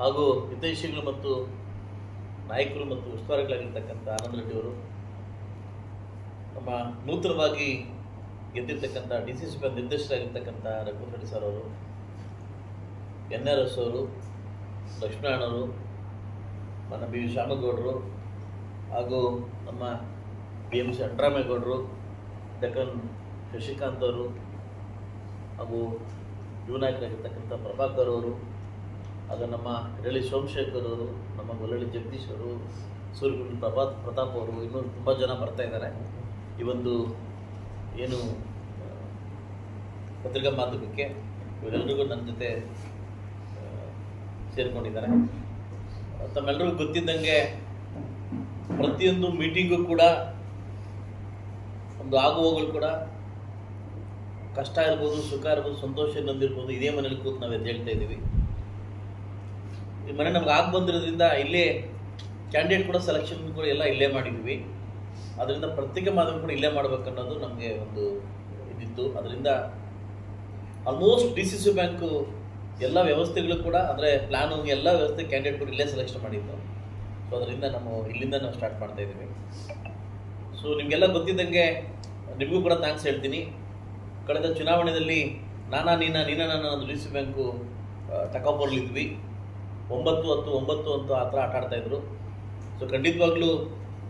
ಹಾಗೂ ಹಿತೈಷಿಗಳು ಮತ್ತು ನಾಯಕರು ಮತ್ತು ಉಸ್ತುವಾರಿಗಳಾಗಿರ್ತಕ್ಕಂಥ ಆನಂದ್ ರೆಡ್ಡಿ ಅವರು ನಮ್ಮ ನೂತನವಾಗಿ ಗೆದ್ದಿರ್ತಕ್ಕಂಥ ಡಿ ಸಿ ಸಿ ಪಿ ನಿರ್ದೇಶಕರಾಗಿರ್ತಕ್ಕಂಥ ರಘು ರೆಡ್ಡಿ ಸರ್ ಅವರು, ಎನ್ ಆರ್ ಎಸ್ ಅವರು ಲಕ್ಷ್ಮೀನಾರಾಯಣವರು ನನ್ನ ಬಿ ವಿ ಶ್ಯಾಮಗೌಡರು ಹಾಗೂ ನಮ್ಮ ಬಿ ಎಂ ಸಿ ಅಂಡ್ರಾಮೇಗೌಡರು ಡಕನ್ ಶಶಿಕಾಂತ್ ಅವರು ಹಾಗೂ ಯುವ ನಾಯಕರಾಗಿರ್ತಕ್ಕಂಥ ಪ್ರಭಾಕರ್ ಅವರು ಹಾಗೂ ನಮ್ಮ ಹಿರಳಿ ಸೋಮಶೇಖರ್ ಅವರು, ನಮ್ಮ ಗೊಲ್ಲಳ್ಳಿ ಜಗದೀಶ್ ಅವರು ಸೂರ್ಯಗುಂಡ ಪ್ರಭಾತ್ ಪ್ರತಾಪ್ ಅವರು ಇನ್ನೂ ತುಂಬ ಜನ ಬರ್ತಾ ಇದ್ದಾರೆ. ಈ ಒಂದು ಏನು ಪತ್ರಿಕಾ ಮಾಧ್ಯಮಕ್ಕೆ ಇವರೆಲ್ಲರಿಗೂ ನನ್ನ ಜೊತೆ ಸೇರಿಕೊಂಡಿದ್ದಾರೆ. ತಮ್ಮೆಲ್ಲರಿಗೂ ಗೊತ್ತಿದ್ದಂಗೆ ಪ್ರತಿಯೊಂದು ಮೀಟಿಂಗು ಕೂಡ, ಒಂದು ಆಗುವಗಳು ಕೂಡ ಕಷ್ಟ ಇರ್ಬೋದು, ಸುಖ ಇರ್ಬೋದು, ಸಂತೋಷ ಬಂದಿರ್ಬೋದು ಇದೇ ಮನೇಲಿ ಕೂತು ನಾವು ಎದ್ದು ಹೇಳ್ತಾ ಇದ್ದೀವಿ. ಈ ಮನೆ ನಮ್ಗೆ ಆಗ ಬಂದಿರೋದ್ರಿಂದ ಇಲ್ಲೇ ಕ್ಯಾಂಡಿಡೇಟ್ ಕೂಡ ಸೆಲೆಕ್ಷನ್ ಕೂಡ ಎಲ್ಲ ಇಲ್ಲೇ ಮಾಡಿದ್ವಿ. ಅದರಿಂದ ಪ್ರತ್ಯೇಕ ಮಾಧ್ಯಮ ಕೂಡ ಇಲ್ಲೇ ಮಾಡ್ಬೇಕನ್ನೋದು ನಮಗೆ ಒಂದು ಇದಿತ್ತು. ಅದರಿಂದ almost D C C bank ಎಲ್ಲ ವ್ಯವಸ್ಥೆಗಳು ಕೂಡ, ಅಂದರೆ ಪ್ಲಾನು ಎಲ್ಲ ವ್ಯವಸ್ಥೆ ಕ್ಯಾಂಡಿಡೇಟ್ ಕೂಡ ಇಲ್ಲೇ ಸೆಲೆಕ್ಷನ್ ಮಾಡಿದ್ದು. ಸೊ ಅದರಿಂದ ನಾವು ಇಲ್ಲಿಂದ ನಾವು ಸ್ಟಾರ್ಟ್ ಮಾಡ್ತಾ ಇದ್ದೀವಿ. ಸೊ ನಿಮಗೆಲ್ಲ ಗೊತ್ತಿದ್ದಂಗೆ ನಿಮಗೂ ಕೂಡ ಥ್ಯಾಂಕ್ಸ್ ಹೇಳ್ತೀನಿ. ಕಳೆದ ಚುನಾವಣೆಯಲ್ಲಿ ನಾನಾ ನೀನಾ ನೀನಾ ನಾನು ಸಿ ಬ್ಯಾಂಕು ತಗೊಬರ್ಲಿದ್ವಿ ಒಂಬತ್ತು ಹತ್ತು ಒಂಬತ್ತು ಅಂತ ಆ ಥರ ಆಟ ಆಡ್ತಾಯಿದ್ರು ಸೊ ಖಂಡಿತವಾಗ್ಲೂ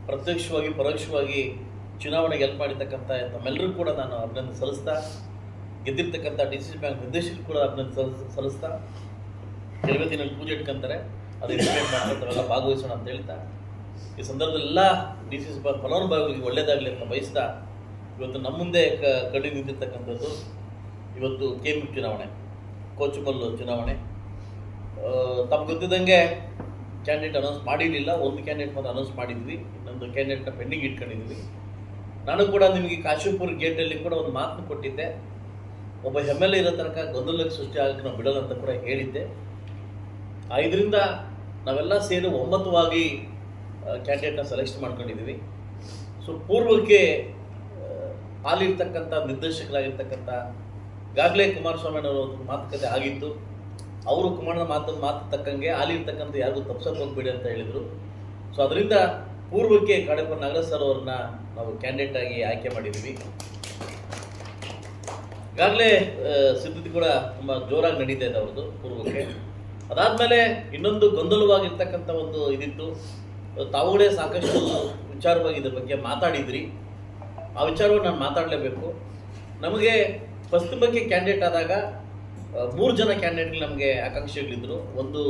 ಪ್ರತ್ಯಕ್ಷವಾಗಿ, ಪರೋಕ್ಷವಾಗಿ ಚುನಾವಣೆಗೆ ಹೆಲ್ಪ್ ಮಾಡಿರ್ತಕ್ಕಂಥ ತಮ್ಮೆಲ್ಲರೂ ಕೂಡ ನಾನು ಅಭಿನಂದನೆ ಸಲ್ಲಿಸ್ತಾ, ಗೆದ್ದಿರ್ತಕ್ಕಂಥ ಡಿ ಸಿ ಬ್ಯಾಂಕ್ ನಿರ್ದೇಶಕರು ಕೂಡ ಅಭಿನಂದನೆ ಸಲ್ಲಿಸ್, ಸಲ್ಲಿಸ್ತಾ, ಕೆಲವೇ ದಿನ ಪೂಜೆ ಇಟ್ಕೊಂತಾರೆ. ಅದು ಇಂಪ್ಲಿಮೆಂಟ್ ಮಾಡ್ತಾರೆ ಭಾಗವಹಿಸೋಣ ಅಂತ ಹೇಳ್ತಾ. ಈ ಸಂದರ್ಭದಲ್ಲಿ ಎಲ್ಲ ಡಿ ಸಿ ಸಿ ಫಲಾನುಭವಿಗಳಿಗೆ ಒಳ್ಳೆಯದಾಗಲಿ ಅಂತ ಬಯಸ್ತಾ ಇವತ್ತು ನಮ್ಮ ಮುಂದೆ ಕಡಿ ನಿಂತಿರ್ತಕ್ಕಂಥದ್ದು ಇವತ್ತು ಕೆ, ಚುನಾವಣೆ ಕೋಚುಮಲ್ಲು ಚುನಾವಣೆ. ತಮ್ಗೆ ಗೊತ್ತಿದ್ದಂಗೆ ಕ್ಯಾಂಡಿಡೇಟ್ ಅನೌನ್ಸ್ ಮಾಡಿರಲಿಲ್ಲ. ಒಂದು ಕ್ಯಾಂಡಿಡೇಟ್ ಮಾತ್ರ ಅನೌನ್ಸ್ ಮಾಡಿದ್ವಿ. ಇನ್ನೊಂದು ಕ್ಯಾಂಡಿಡೇಟ್ನ ಪೆಂಡಿಂಗ್ ಇಟ್ಕೊಂಡಿದ್ವಿ ನಾನು ಕೂಡ ನಿಮಗೆ ಕಾಶಿಪುರ ಗೇಟಲ್ಲಿ ಕೂಡ ಒಂದು ಮಾತನ್ನು ಕೊಟ್ಟಿದ್ದೆ. ಒಬ್ಬ ಎಂ ಎಲ್ ಎ ಇರೋ ತನಕ ಗೊಂದಲಕ್ಕೆ ಸೃಷ್ಟಿ ಆಗಕ್ಕೆ ನಾವು ಬಿಡಲ್ಲ ಅಂತ ಕೂಡ ಹೇಳಿದ್ದೆ. ಇದರಿಂದ ನಾವೆಲ್ಲ ಸೇರಿ ಒಮ್ಮತವಾಗಿ ಕ್ಯಾಂಡಿಡೇಟ್ನ ಸೆಲೆಕ್ಷನ್ ಮಾಡ್ಕೊಂಡಿದ್ದೀವಿ. ಸೊ ಪೂರ್ವಕ್ಕೆ ಆ, ಹಾಲಿರ್ತಕ್ಕಂಥ ನಿರ್ದೇಶಕರಾಗಿರ್ತಕ್ಕಂಥ ಈಗಾಗಲೇ ಒಂದು ಮಾತುಕತೆ ಆಗಿತ್ತು. ಅವರು ಕುಮಾರನ ಮಾತು ಮಾತು ತಕ್ಕಂಗೆ ಹಾಲಿರ್ತಕ್ಕಂಥ ಯಾರಿಗೂ ತಪ್ಸಕ್ಕೆ ಹೋಗ್ಬೇಡಿ ಅಂತ ಹೇಳಿದರು. ಸೊ ಅದರಿಂದ ಪೂರ್ವಕ್ಕೆ ಕಾಡೆಪ್ಪ ನಾಗರಾಜ್ ಸರ್ ಅವ್ರನ್ನ ನಾವು ಕ್ಯಾಂಡಿಡೇಟ್ ಆಗಿ ಆಯ್ಕೆ ಮಾಡಿದ್ದೀವಿ ಈಗಾಗಲೇ ಸಿದ್ಧತೆ ಕೂಡ ತುಂಬ ಜೋರಾಗಿ ನಡೀತಾ ಇದೆ ಅವ್ರದ್ದು ಪೂರ್ವಕ್ಕೆ. ಅದಾದಮೇಲೆ ಇನ್ನೊಂದು ಗೊಂದಲವಾಗಿರ್ತಕ್ಕಂಥ ಒಂದು ಇದಿತ್ತು. ತಾವುಗಳೇ ಸಾಕಷ್ಟು ವಿಚಾರವಾಗಿ ಇದ್ರ ಬಗ್ಗೆ ಮಾತಾಡಿದ್ರಿ. ಆ ವಿಚಾರವನ್ನು ನಾನು ಮಾತಾಡಲೇಬೇಕು. ನಮಗೆ ಫಸ್ಟ್ ಬಗ್ಗೆ ಕ್ಯಾಂಡಿಡೇಟ್ ಆದಾಗ ಮೂರು ಜನ ಕ್ಯಾಂಡಿಡೇಟ್ಗಳು ನಮಗೆ ಆಕಾಂಕ್ಷಿಗಳಿದ್ದರು ಒಂದು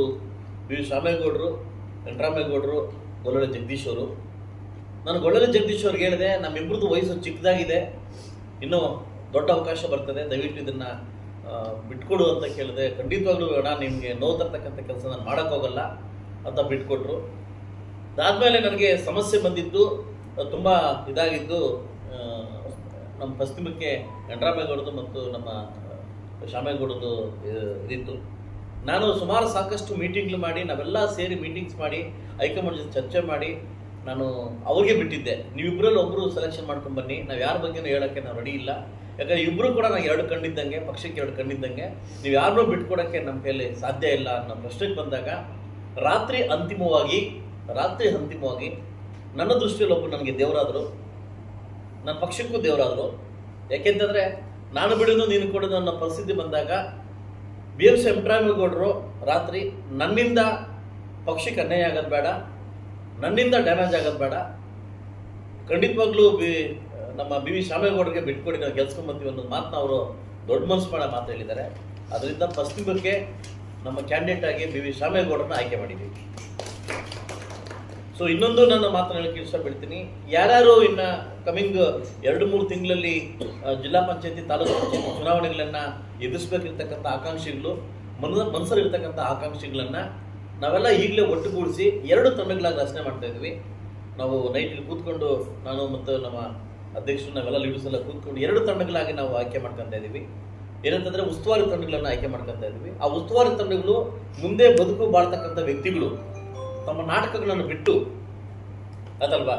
ವಿ ಶಾಮೇಗೌಡರು ವೆಂಕಟರಾಮೇಗೌಡರು ಗೊಲ್ಲೊಳ್ಳೆ ಜಗದೀಶ್ ಅವರು. ನಾನು ಗೊಳ್ಳಲೆ ಜಗದೀಶ್ ಅವ್ರಿಗೆ ಹೇಳಿದೆ ನಮ್ಮಿಬ್ಬರದ್ದು ವಯಸ್ಸು ಚಿಕ್ಕದಾಗಿದೆ. ಇನ್ನೂ ದೊಡ್ಡ ಅವಕಾಶ ಬರ್ತದೆ. ದಯವಿಟ್ಟು ಇದನ್ನು ಬಿಟ್ಕೊಡು ಅಂತ ಕೇಳಿದೆ. ಖಂಡಿತವಾಗ್ಲೂ ಬೇಡ ನಿಮಗೆ ನೋವು ತರ್ತಕ್ಕಂಥ ಕೆಲಸ ನಾನು ಮಾಡೋಕ್ಕೋಗಲ್ಲ ಅಂತ ಬಿಟ್ಕೊಟ್ರು. ಅದಾದಮೇಲೆ ನನಗೆ ಸಮಸ್ಯೆ ಬಂದಿದ್ದು ತುಂಬ ಇದಾಗಿದ್ದು ನಮ್ಮ ಪಶ್ಚಿಮಕ್ಕೆ ಗಂಟರಾಮೇಗೌಡದು ಮತ್ತು ನಮ್ಮ ಶಾಮೇಗೌಡದು ಇದಿತ್ತು. ನಾನು ಸುಮಾರು ಸಾಕಷ್ಟು ಮೀಟಿಂಗ್ಲು ಮಾಡಿ, ನಾವೆಲ್ಲ ಸೇರಿ ಮೀಟಿಂಗ್ಸ್ ಮಾಡಿ, ಹೈಕಮಾಂಡ್ ಜೊತೆ ಚರ್ಚೆ ಮಾಡಿ, ನಾನು ಅವ್ರಿಗೆ ಬಿಟ್ಟಿದ್ದೆ. ನೀವಿಬ್ಬರಲ್ಲಿ ಒಬ್ಬರು ಸೆಲೆಕ್ಷನ್ ಮಾಡ್ಕೊಂಡು ಬನ್ನಿ. ನಾವು ಯಾರ ಬಗ್ಗೆನೂ ಹೇಳೋಕ್ಕೆ ನಾವು ರೆಡಿ ಇಲ್ಲ. ಯಾಕಂದ್ರೆ ಇಬ್ಬರು ಕೂಡ ನಾನು ಎರಡು ಕಂಡಿದ್ದಂಗೆ ಪಕ್ಷಕ್ಕೆ ಎರಡು ಕಂಡಿದ್ದಂಗೆ ನೀವು ಯಾರನ್ನೂ ಬಿಟ್ಕೊಡೋಕ್ಕೆ ನಮ್ಮ ಕೈಯಲ್ಲಿ ಸಾಧ್ಯ ಇಲ್ಲ ಅನ್ನೋ ಪ್ರಶ್ನೆಗೆ ಬಂದಾಗ, ರಾತ್ರಿ ಅಂತಿಮವಾಗಿ ರಾತ್ರಿ ಅಂತಿಮವಾಗಿ ನನ್ನ ದೃಷ್ಟಿಯಲ್ಲಿ ಒಬ್ಬರು ನನಗೆ ದೇವರಾದರು. ನನ್ನ ಪಕ್ಷಕ್ಕೂ ದೇವರಾದರು. ಯಾಕೆಂತಂದರೆ, ನಾನು ಬಿಡೋದು, ನೀನು ಕೊಡೋದು ಅನ್ನೋ ಪರಿಸ್ಥಿತಿ ಬಂದಾಗ, ಬಿ ಎಂ ಸಿ ಎಂಪ್ರಾಮೇಗೌಡರು ರಾತ್ರಿ ನನ್ನಿಂದ ಪಕ್ಷಕ್ಕೆ ಅನ್ಯಾಯ ಆಗೋದು ಬೇಡ, ನನ್ನಿಂದ ಡ್ಯಾಮೇಜ್ ಆಗೋದು ಬೇಡ. ಖಂಡಿತವಾಗ್ಲೂ ಬಿ, ನಮ್ಮ ಬಿ ವಿ ಶಾಮೇಗೌಡರಿಗೆ ಬಿಟ್ಕೊಡಿ ನಾವು ಗೆಲ್ಸ್ಕೊಂಬತ್ತೀವಿ ಅನ್ನೋದು ಮಾತನ್ನ ಅವರು ದೊಡ್ಡ ಮನಸ್ಸು ಮಾಡೋ ಮಾತು ಹೇಳಿದ್ದಾರೆ. ಅದರಿಂದ ಪಶ್ಚಿಮಕ್ಕೆ ನಮ್ಮ ಕ್ಯಾಂಡಿಡೇಟ್ ಆಗಿ ಬಿ ವಿ ಆಯ್ಕೆ ಮಾಡಿದ್ದೀವಿ. ಸೊ ಇನ್ನೊಂದು ನನ್ನ ಮಾತನಾಡಲಿಕ್ಕೆ ಇಷ್ಟಪಡ್ತೀನಿ. ಯಾರ್ಯಾರು ಇನ್ನ ಕಮಿಂಗ್ ಎರಡು ಮೂರು ತಿಂಗಳಲ್ಲಿ ಜಿಲ್ಲಾ ಪಂಚಾಯತಿ, ತಾಲೂಕು ಪಂಚಾಯತಿ ಚುನಾವಣೆಗಳನ್ನ ಎದುರಿಸಬೇಕಿರ್ತಕ್ಕಂಥ ಆಕಾಂಕ್ಷಿಗಳು ಮನ ಮನಸ್ಸಲ್ಲಿರ್ತಕ್ಕಂಥ ಆಕಾಂಕ್ಷಿಗಳನ್ನ ನಾವೆಲ್ಲ ಈಗಲೇ ಒಟ್ಟುಗೂಡಿಸಿ ಎರಡು ತಂಡಗಳಾಗಿ ರಚನೆ ಮಾಡ್ತಾ ಇದ್ವಿ. ನಾವು ನೈಟಲ್ಲಿ ಕೂತ್ಕೊಂಡು ನಾನು ಮತ್ತು ನಮ್ಮ ಅಧ್ಯಕ್ಷರು ನಾವೆಲ್ಲ ಲೀಡರ್ಸ್ ಎಲ್ಲ ಕೂತ್ಕೊಂಡು ಎರಡು ತಂಡಗಳಾಗಿ ನಾವು ಆಯ್ಕೆ ಮಾಡ್ಕೊತಾ ಇದ್ದೀವಿ. ಏನಂತಂದ್ರೆ ಉಸ್ತುವಾರಿ ತಂಡಗಳನ್ನ ಆಯ್ಕೆ ಮಾಡ್ಕೊತಾ ಇದ್ವಿ ಆ ಉಸ್ತುವಾರಿ ತಂಡಗಳು ಮುಂದೆ ಬದುಕು ಬಾಳ್ತಕ್ಕಂಥ ವ್ಯಕ್ತಿಗಳು. ತಮ್ಮ ನಾಟಕಗಳನ್ನು ಬಿಟ್ಟು ಅದಲ್ವಾ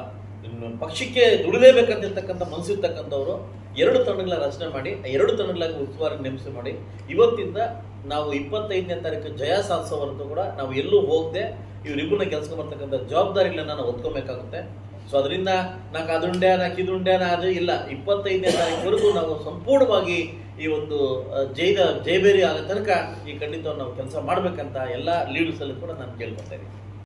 ಪಕ್ಷಕ್ಕೆ ದುಡಿಲೇಬೇಕಂತಿರ್ತಕ್ಕಂಥ ಮನಸ್ಸಿರ್ತಕ್ಕಂಥವ್ರು ಎರಡು ತಂಡಗಳ ರಚನೆ ಮಾಡಿ ಎರಡು ತಂಡಗಳಾಗಿ ಉಸ್ತುವಾರಿ ನೇಮಿಸಿ ಮಾಡಿ, ಇವತ್ತಿಂದ ನಾವು ಇಪ್ಪತ್ತೈದನೇ ತಾರೀಕು ಜಯ ಸಾಧಿಸೋವರೆಗೂ ಕೂಡ ನಾವು ಎಲ್ಲೂ ಹೋಗದೆ ಇವರಿಬ್ಬರನ್ನ ಕೆಲಸ ಬರ್ತಕ್ಕಂಥ ಜವಾಬ್ದಾರಿಗಳನ್ನ ನಾವು ಒತ್ಕೊಬೇಕಾಗುತ್ತೆ ಸೊ ಅದರಿಂದ ನಾಲ್ಕು ಅದುಂಡ್ಯ ನಾಲ್ಕು ಇದುಂಡೆ ನಾ ಅದು ಇಲ್ಲ. ಇಪ್ಪತ್ತೈದನೇ ತಾರೀಕುವರೆಗೂ ನಾವು ಸಂಪೂರ್ಣವಾಗಿ ಈ ಒಂದು ಜೈದ, ಜೈಬೇರಿ ಆಗೋ ತನಕ ಈ ಖಂಡಿತ ನಾವು ಕೆಲಸ ಮಾಡಬೇಕಂತ ಎಲ್ಲ ಲೀಡರ್ಸಲ್ಲಿ ಕೂಡ ನಾನು ಕೇಳ್ಕೊತಾ ಇದ್ದೀನಿ.